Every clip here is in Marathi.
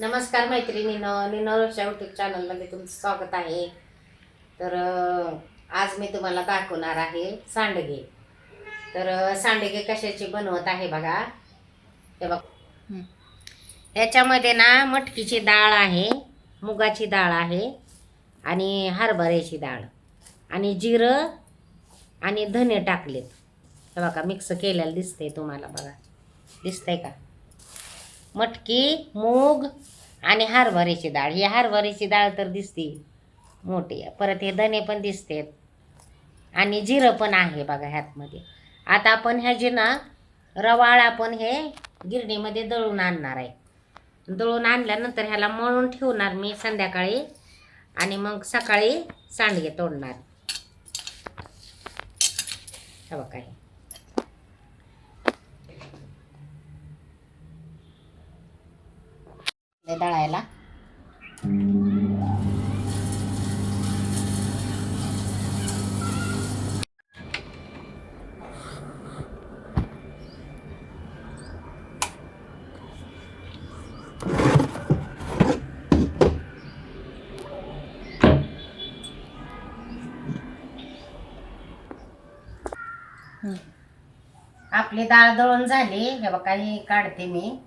नमस्कार मैत्रिणीनं निनोरच्या यूट्यूब चॅनलमध्ये तुमचं स्वागत आहे. तर आज मी तुम्हाला दाखवणार आहे सांडगे. तर सांडगे कशाचे बनवत आहे बघा. हे बघ. याच्यामध्ये ना मटकीची डाळ आहे मुगाची डाळ आहे आणि हरभऱ्याची डाळ आणि जिरं आणि धने टाकलेत. हे बघा मिक्स केलेलं दिसतंय तुम्हाला बघा. दिसतंय का? मटकी मूग आणि हरभऱ्याची डाळ. ही हरभऱ्याची डाळ तर दिसते मोठी. परत हे धने पण दिसतेत आणि जिरं पण आहे बघा ह्यातमध्ये. आता आपण ह्याची ना रवाळ आपण हे गिरणीमध्ये दळून आणणार आहे. दळून आणल्यानंतर ह्याला मळून ठेवणार मी संध्याकाळी आणि मग सकाळी सांडगे तोडणार. हे बघा हे ते दळायला. आपली डाळ दळून झाली. हे बघा ही काढते मी.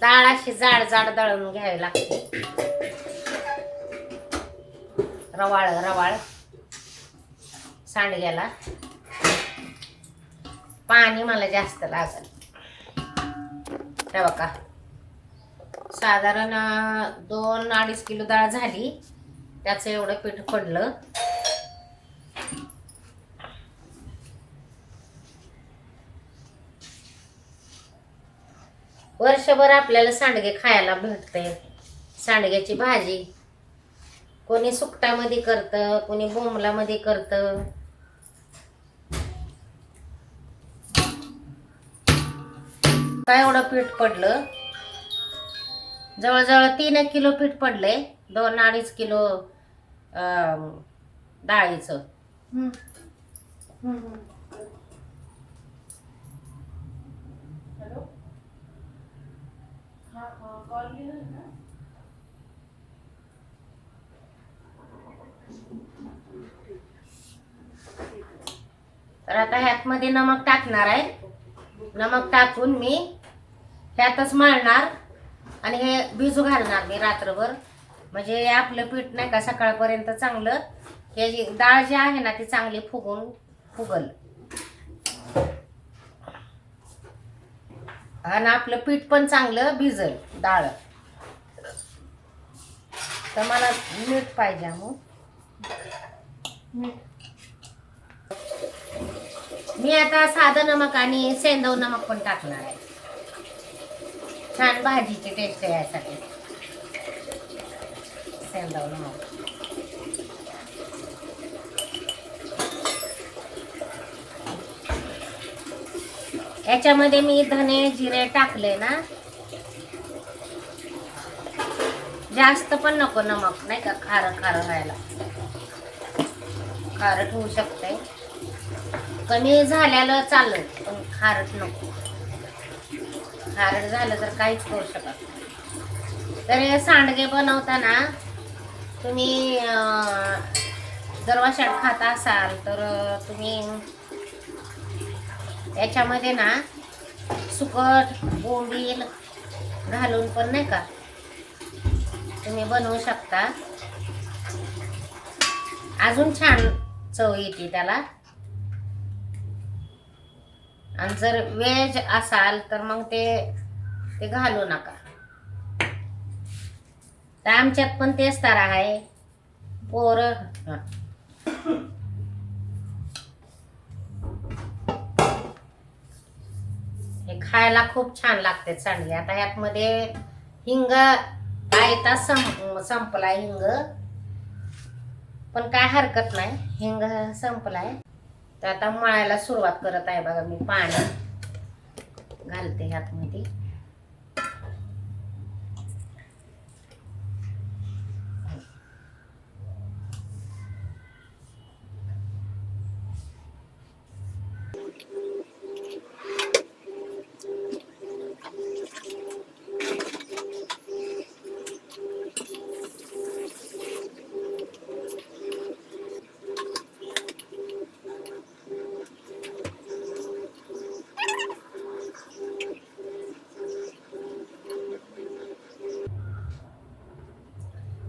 डाळ अशी जाड जाड दळून घ्यावी लागते. रवाळ रवाळ. सांडग्याला. पाणी मला जास्त लागल. बघा. साधारण दोन अडीच किलो डाळ झाली. त्याचं एवढं पीठ पडलं. वर्षभर आपल्याला सांडगे खायला भेटते सांडग्याची भाजी. कोणी सुकटामध्ये करतं कोणी बोंबलामध्ये करतं. काय एवढं पीठ पडलं? जवळजवळ तीन एक किलो पीठ पडलंय. दोन अडीच किलो डाळीचं. अं, ना? तर आता ह्यातमध्ये नमक टाकणार आहे. नमक टाकून मी ह्यातच मळणार आणि हे भिजू घालणार मी रात्रभर. म्हणजे आपलं पीठ नाही का सकाळपर्यंत चांगलं हे जी डाळ जी आहे ना ती चांगली फुगून फुगल. आणि आपलं पीठ पण चांगलं भिजल डाळ. तर मला मीठ पाहिजे मग मी आता साधं नमक आणि सेंदव नमक पण टाकणार आहे. छान भाजीची टेस्ट यासाठी. सेंदव नमक. याच्यामध्ये मी धने जिरे टाकले ना. जास्त पण नको नमक नाही का? खारं खारं व्हायला. खारट होऊ शकते कमी झाल्याला चाललं पण खारट नको. खारट झालं तर काहीच करू शकत नाही. तर हे सांडगे बनवताना तुम्ही जर वशाट खात असाल तर तुम्ही याच्यामध्ये ना सुकट बोंबील घालून पण नाही का तुम्ही बनवू शकता. अजून छान चव येते त्याला. आणि जर व्हेज असाल तर मग ते ते घालू नका. तर आमच्यात पण तेच तारा आहे. पोर खायला खूप छान लागते सांडगे आता ह्यातमध्ये हिंग आयता संप संपलाय हिंग. पण काय हरकत नाही. हिंग संपलाय. तर आता मळायला सुरुवात करत आहे बघा मी पाणी. घालते ह्यातमध्ये.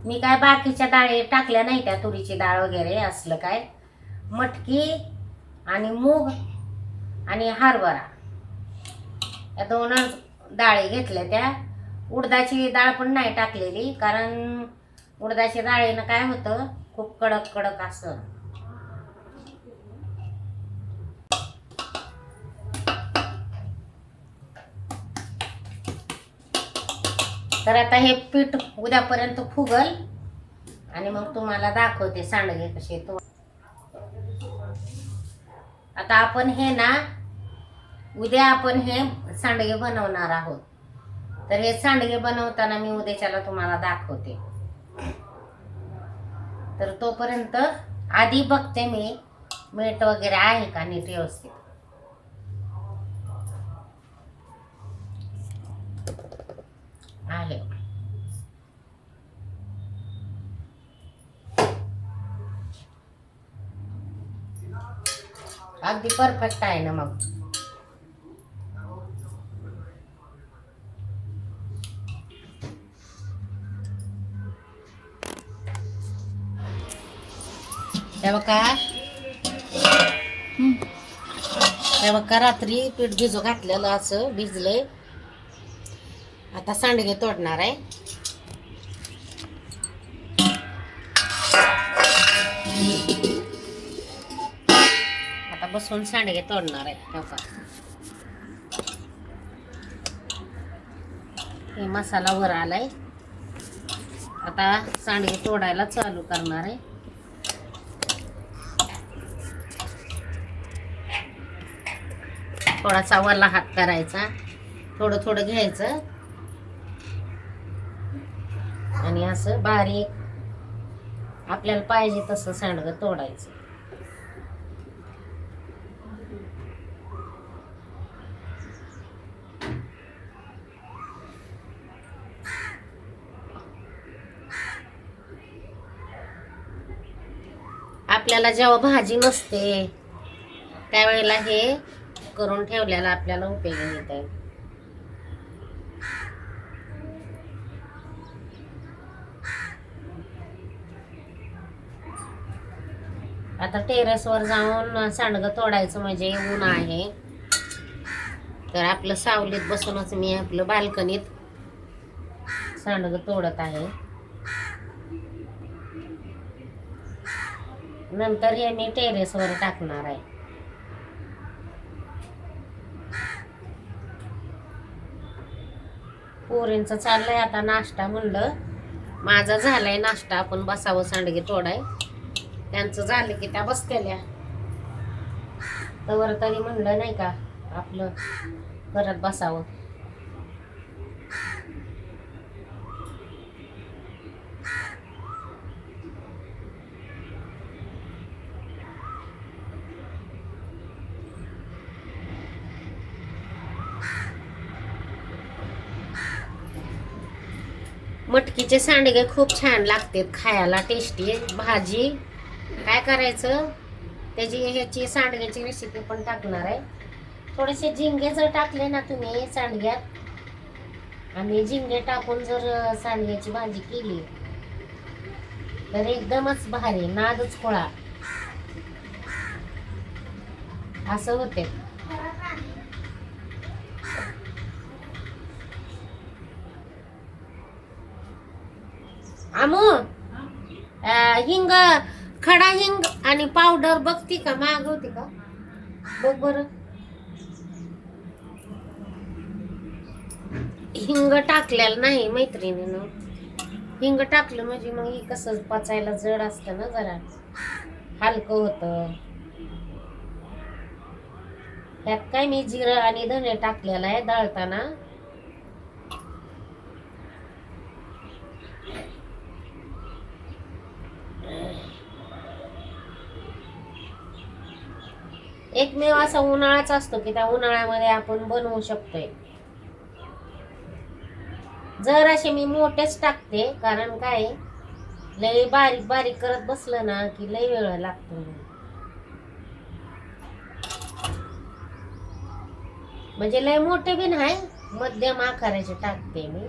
मी काय बाकीच्या डाळी टाकल्या नाही त्या तुरीची डाळ वगैरे असलं काय? मटकी आणि मूग आणि हरभरा. या दोनच डाळी घेतल्या त्या. उडदाची डाळ पण नाही टाकलेली कारण उडदाच्या डाळीनं काय होतं? खूप कडक कडक असं. तर आता हे पीठ उद्यापर्यंत फुगल आणि मग तुम्हाला दाखवते सांडगे कसे तो आता आपण हे ना उद्या आपण हे सांडगे बनवणार आहोत. तर हे सांडगे बनवताना मी उद्याच्याला तुम्हाला दाखवते. तर तोपर्यंत आधी बघते मी मीठ वगैरे आहे का नीट व्यवस्थित. आहे अगदी परफेक्ट आहे ना मग. बघा. हे बघा रात्री पीठ भिजू घातलेलं असं भिजलंय. आता सांडगे तोडणार आहे. आता बसून सांडगे तोडणार आहे हे मसाला वर आलाय. आता सांडगे तोडायला चालू करणार आहे. थोडासा वरला हात करायचा. थोडं थोडं घ्यायचं. आणि असं बारीक आपल्याला पाहिजे तसं सांडगं तोडायचं. आपल्याला जेव्हा भाजी नसते त्यावेळेला हे करून ठेवल्याला आपल्याला उपयोगी येत आहे आता टेरेसवर जाऊन सांडगं तोडायचं म्हणजे ऊन आहे. तर आपलं सावलीत बसूनच मी आपलं बाल्कनीत सांडगं तोडत आहे. नंतर हे मी टेरेसवर टाकणार आहे. पोरींचं चाललंय आता नाश्ता म्हणलं. माझा झालाय नाश्ता. आपण बसावं सांडगे तोडाय. त्यांचं झालं की त्या बसलेल्या तवर तरी म्हणलं नाही का आपलं करत बसावं. मटकीचे सांडगे खूप छान लागतात खायला टेस्टी भाजी काय करायचं? त्याची ह्याची सांडग्याची रेसिपी पण टाकणार आहे. थोडेसे झिंगे जर टाकले ना तुम्ही सांडग्यात आणि झिंगे टाकून जर सांडग्याची भाजी केली तर एकदमच भारी नादच खोळा. असं होते आमू अं, हिंग खडा हिंग आणि पावडर बघती का? मागवते का? बघ बर. हिंग टाकलेलं नाही मैत्रिणीनं. हिंग टाकलं म्हणजे मग ही कसं पचायला जड असतं ना जरा. हलकं होतं. त्यात काय मी जिरं आणि धने टाकलेलं आहे दळताना. एकमेव असा उन्हाळाच असतो की त्या उन्हाळ्यामध्ये आपण बनवू शकतोय. जर असे मी मोठेच टाकते कारण काय? लय बारीक बारीक करत बसलं ना की लय वेळ लागतो. म्हणजे लय मोठे बी नाही मध्यम आकाराचे टाकते मी.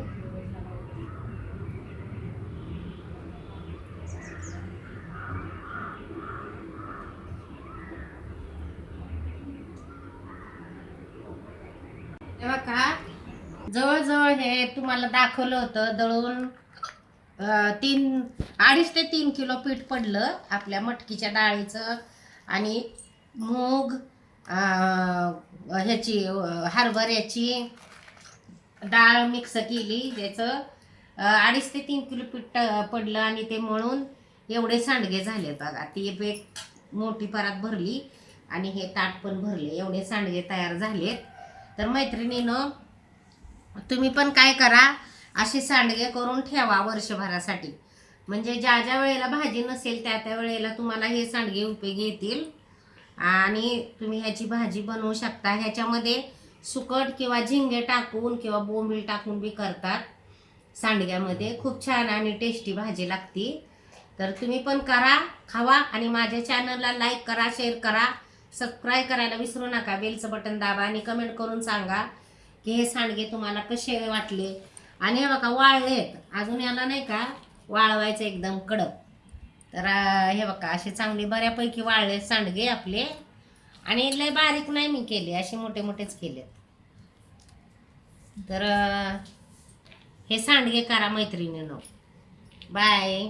तेव्हा का जवळजवळ हे तुम्हाला दाखवलं होतं दळून तीन अडीच ते तीन किलो पीठ पडलं आपल्या मटकीच्या डाळीचं. आणि मूग ह्याची हरभऱ्याची डाळ मिक्स केली ज्याचं अडीच ते तीन किलो पीठ पडलं आणि ते मळून एवढे सांडगे झाले बघा. ती एक मोठी परात भरली आणि हे ताट पण भरले. एवढे सांडगे तयार झालेत. तर मैत्रिणीनं तुम्ही पण काय करा असे सांडगे करून ठेवा वर्षभरासाठी. म्हणजे ज्या ज्या वेळेला भाजी नसेल त्या त्या वेळेला तुम्हाला हे सांडगे उपयोगी येतील. आणि तुम्ही ह्याची भाजी बनवू शकता. ह्याच्यामध्ये सुकट किंवा झिंगे टाकून किंवा बोंबील टाकून बी करतात सांडग्यामध्ये. खूप छान आणि टेस्टी भाजी लागती. तर तुम्ही पण करा खावा आणि माझ्या चॅनलला लाईक करा शेअर करा. सबस्क्राईब करायला विसरू नका बेलचं बटन दाबा आणि कमेंट करून सांगा की हे सांडगे तुम्हाला कसे वाटले. आणि हे बघा वाळलेत अजून याला नाही का वाळवायचं एकदम कडक. तर हे बघा असे चांगले बऱ्यापैकी वाळले सांडगे आपले. आणि लय बारीक नाही मी केले असे मोठे मोठेच केले तर हे सांडगे करा मैत्रिणीनं. बाय